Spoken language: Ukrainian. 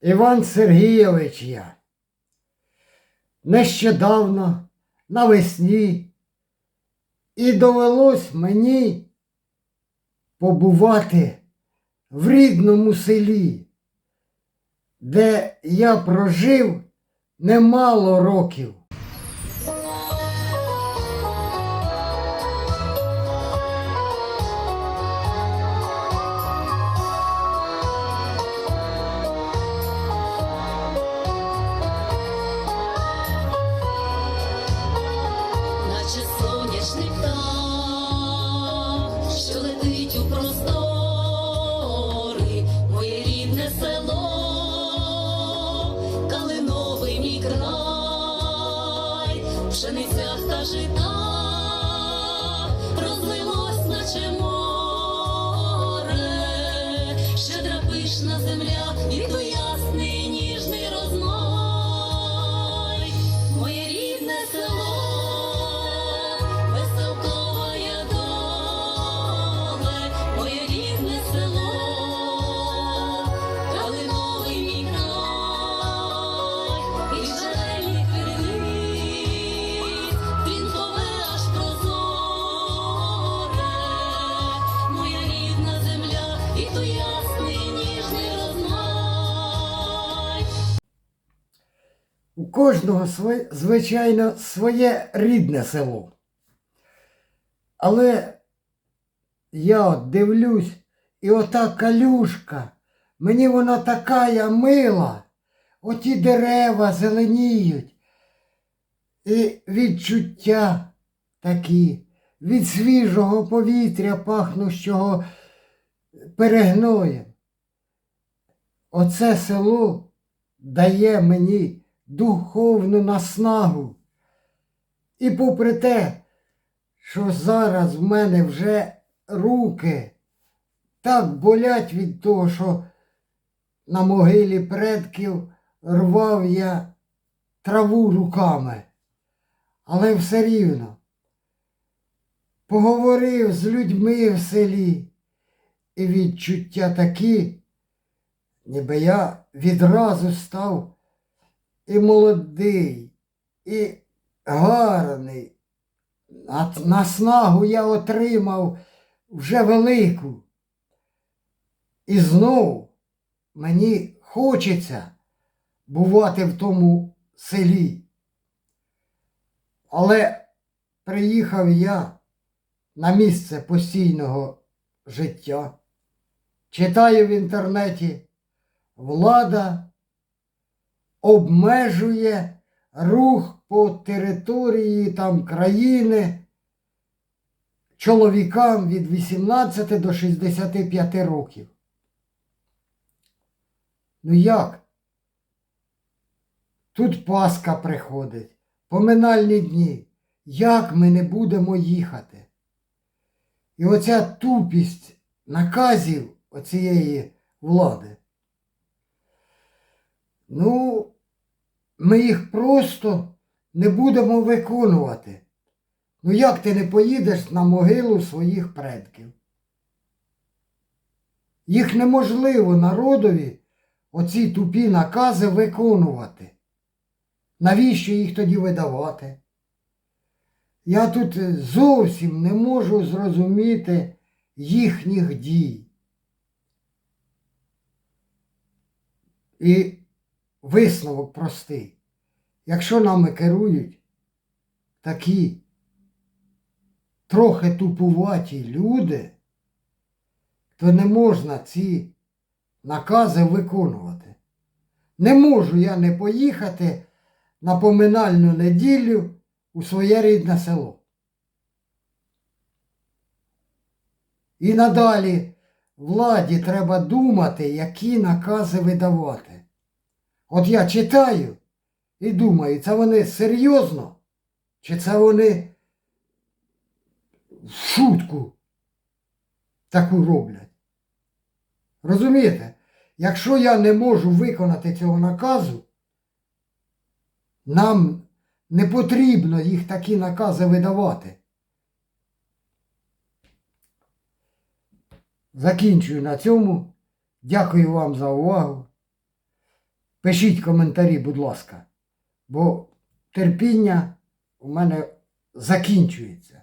Іван Сергійович я. Нещодавно навесні і довелось мені побувати в рідному селі, де я прожив немало років. Пшеницях та жита розлилось, наче море, щедра пишна земля, і то ясний У кожного звичайно, своє рідне село. Але я от дивлюсь, і ота калюшка, мені вона така мила, оті дерева зеленіють. І відчуття такі, від свіжого повітря пахнущого перегноєм. Оце село дає мені духовну наснагу. І попри те, що зараз в мене вже руки так болять від того, що на могилі предків рвав я траву руками. Але все рівно поговорив з людьми в селі, і відчуття такі, ніби я відразу став і молодий, і гарний. А наснагу я отримав вже велику. І знову мені хочеться бувати в тому селі. Але приїхав я на місце постійного життя. Читаю в інтернеті, влада обмежує рух по території там країни чоловікам від 18 до 65 років. Ну як? Тут Пасха приходить, поминальні дні. Як ми не будемо їхати? І оця тупість наказів оцієї влади. Ну, ми їх просто не будемо виконувати. Ну як ти не поїдеш на могилу своїх предків? Їх неможливо народові оці тупі накази виконувати. Навіщо їх тоді видавати? Я тут зовсім не можу зрозуміти їхніх дій. І висновок простий. Якщо нами керують такі трохи тупуваті люди, то не можна ці накази виконувати. Не можу я не поїхати на поминальну неділю у своє рідне село. І надалі владі треба думати, які накази видавати. От я читаю і думаю, це вони серйозно? Чи це вони шутку таку роблять? Розумієте? Якщо я не можу виконати цього наказу, нам не потрібно їх такі накази видавати. Закінчую на цьому. Дякую вам за увагу. Пишіть коментарі, будь ласка, бо терпіння у мене закінчується.